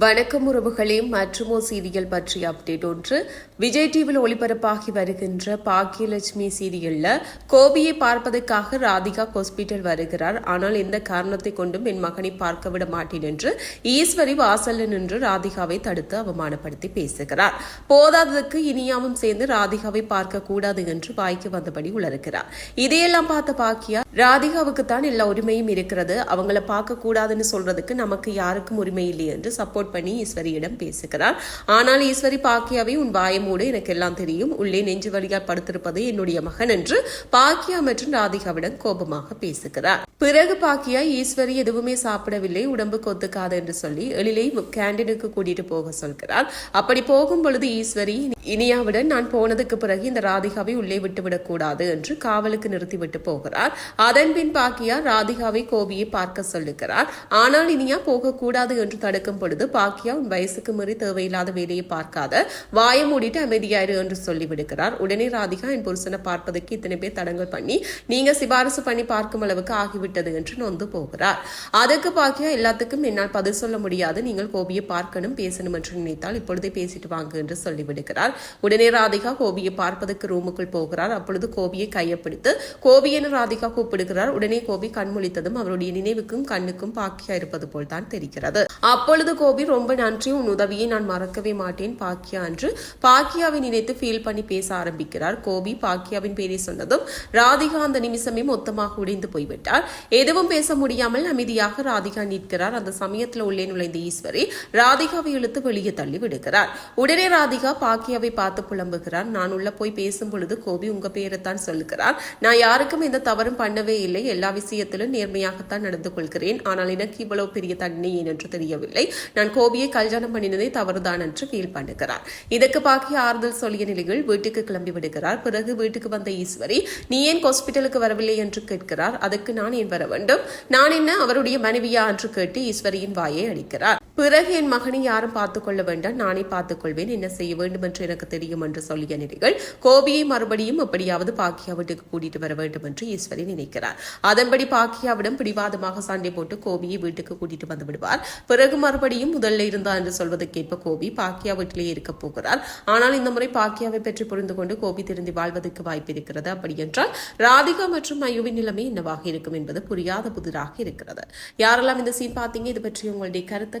வணக்கம் உறவுகளே மற்றுமோ சீரியல் பற்றிய அப்டேட் ஒன்று. விஜய் டிவியில் ஒளிபரப்பாகி வருகின்ற பாக்கியலட்சுமி சீரியல்ல கோபியை பார்ப்பதற்காக ராதிகா ஹாஸ்பிட்டல் வருகிறார். ஆனால் எந்த காரணத்தை கொண்டும் என் மகனை பார்க்க விட மாட்டேன் என்று ஈஸ்வரி வாசல்ல நின்று ராதிகாவை தடுத்து அவமானப்படுத்தி பேசுகிறார். போதாததுக்கு இனியாவும் சேர்ந்து ராதிகாவை பார்க்க கூடாது என்று வாய்க்கு வந்தபடி உளறுகிறார். இதையெல்லாம் பார்த்த பாக்கியா ராதிகாவுக்கு தான் எல்லா உரிமையும் இருக்கிறது. அவங்கள பார்க்க கூடாதுன்னு சொல்றதுக்கு நமக்கு யாருக்கும் உரிமை இல்லை என்று சப்போர்ட் பண்ணி ஈஸ்வரியிடம் பேசுகிறார். ஆனால் ஈஸ்வரி பாக்கியாவை உன் வாயமோடு எனக்கு எல்லாம் தெரியும். உள்ளே நெஞ்சு வழியால் படுத்திருப்பது என்னுடைய மகன் என்று பாக்கியா மற்றும் ராதிகாவிடம் கோபமாக பேசுகிறார். பிறகு பாக்கியா ஈஸ்வரி எதுவுமே சாப்பிடவில்லை உடம்பு கொத்துக்காது என்று சொல்லி எழிலை கேண்டீனுக்கு கூட்டிட்டு போக சொல்கிறார். அப்படி போகும் பொழுது ஈஸ்வரி இனியாவுடன் நான் போனதுக்கு பிறகு இந்த ராதிகாவை உள்ளே விட்டுவிடக் கூடாது என்று காவலுக்கு நிறுத்திவிட்டு போகிறார். அதன் பின் பாக்கியா ராதிகாவை கோபியை பார்க்க சொல்லுகிறார். ஆனால் இனியா போகக்கூடாது என்று தடுக்கும் பொழுது பாக்கியா உன் வயசுக்கு மீறி தேவையில்லாத வேலையை பார்க்காத. வாயை மூடிட்டு அமைதியாயிரு என்று சொல்லிவிடுகிறார். உடனே ராதிகா என் புருஷனை பார்ப்பதற்கு இத்தனை பேர் தடங்கள் பண்ணி நீங்க சிபாரிசு பண்ணி பார்க்கும் அளவுக்கு ஆகிவிட்டது என்று நொந்து போகிறார். அதற்கு பாக்கியா எல்லாத்துக்கும் என்னால் பதில் சொல்ல முடியாது. நீங்கள் கோபியை பார்க்கணும் பேசணும் என்று நினைத்தால் இப்பொழுதே பேசிட்டு வாங்க என்று சொல்லிவிடுகிறார். உடனே ராதிகா கோபியை பார்ப்பதற்கு ரூமுக்குள் போகிறார். அப்பொழுது கோபியை கையப்பிடித்து கோபி என ராதிகா கூப்பிடுகிறார். உடனே கோபி கண்முழித்ததும் அவருடைய நினைவுக்கும் கண்ணுக்கும் பாக்கியா இருப்பது போல் தான் தெரிகிறது. அப்பொழுது கோபி கோபி ரொம்ப நன்றி உன் உதவியை நான் மறக்கவே மாட்டேன் பாக்கியா என்று. பாக்கியாவை நினைத்து ஃபீல் பண்ணி பேச ஆரம்பிக்கிறார் கோபி. பாக்கியாவின் பேரை சொன்னதும் ராதிகா அந்த நிமிஷமே மொத்தமாக உடைந்து போய்விட்டார். எதுவும் பேச முடியாமல் அமைதியாக ராதிகா நிற்கிறார். அந்த சமயத்தில் உள்ளே நுழைந்த ஈஸ்வரி ராதிகாவை இழுத்து வெளியே தள்ளி விடுகிறார். உடனே ராதிகா பாக்கியாவை பார்த்து புலம்புகிறார். நான் உள்ள போய் பேசும் பொழுது கோபி உங்க பேரைத்தான் சொல்லுகிறார். நான் யாருக்கும் எந்த தவறும் பண்ணவே இல்லை. எல்லா விஷயத்திலும் நேர்மையாகத்தான் நடந்து கொள்கிறேன். ஆனால் எனக்கு இவ்வளவு பெரிய தண்டனை ஏன் என்று தெரியவில்லை. நான் கோபியை கல்யாணம் பண்ணினதே தவறுதான் என்று ஃபீல் பண்ணுகிறார் இதற்கு பாக்கிய ஆறுதல் சொல்லிய நிலையில் வீட்டுக்கு கிளம்பி விடுகிறார். பிறகு வீட்டுக்கு வந்த ஈஸ்வரி நீ ஏன் ஹாஸ்பிட்டலுக்கு வரவில்லை? என்று கேட்கிறார். அதுக்கு நான் ஏன் வர வேண்டும்? நான் என்ன அவருடைய மனைவியா? என்று கேட்டு ஈஸ்வரியின் வாயை அடிக்கிறார். பிறகு என் மகனை யாரும் பார்த்துக்கொள்ள வேண்டாம். நானே பார்த்துக்கொள்வேன். என்ன செய்ய வேண்டும் என்று எனக்கு தெரியும் என்று சொல்லிய நிலைகள் கோபியை மறுபடியும் எப்படியாவது பாக்கியா வீட்டுக்கு கூட்டிட்டு வர வேண்டும் என்று ஈஸ்வரி நினைக்கிறார். அதன்படி பாக்கியாவிடம் பிடிவாதமாக சண்டை போட்டு கோபியை வீட்டுக்கு கூட்டிட்டு வந்து விடுவார். பிறகு மறுபடியும் முதல்ல இருந்தா என்று சொல்வதற்கேற்ப கோபி பாக்கியா வீட்டிலேயே இருக்க போகிறார். ஆனால் இந்த முறை பாக்கியாவை பற்றி புரிந்து கொண்டு கோபி திருந்தி வாழ்வதற்கு வாய்ப்பு இருக்கிறது. அப்படி என்றால் ராதிகா மற்றும் மயுவின் நிலைமை என்னவாக இருக்கும் என்பது புரியாத புதிராக இருக்கிறது. யாரெல்லாம் இந்த சீன் பார்த்தீங்க? இது பற்றி உங்களுடைய கருத்தை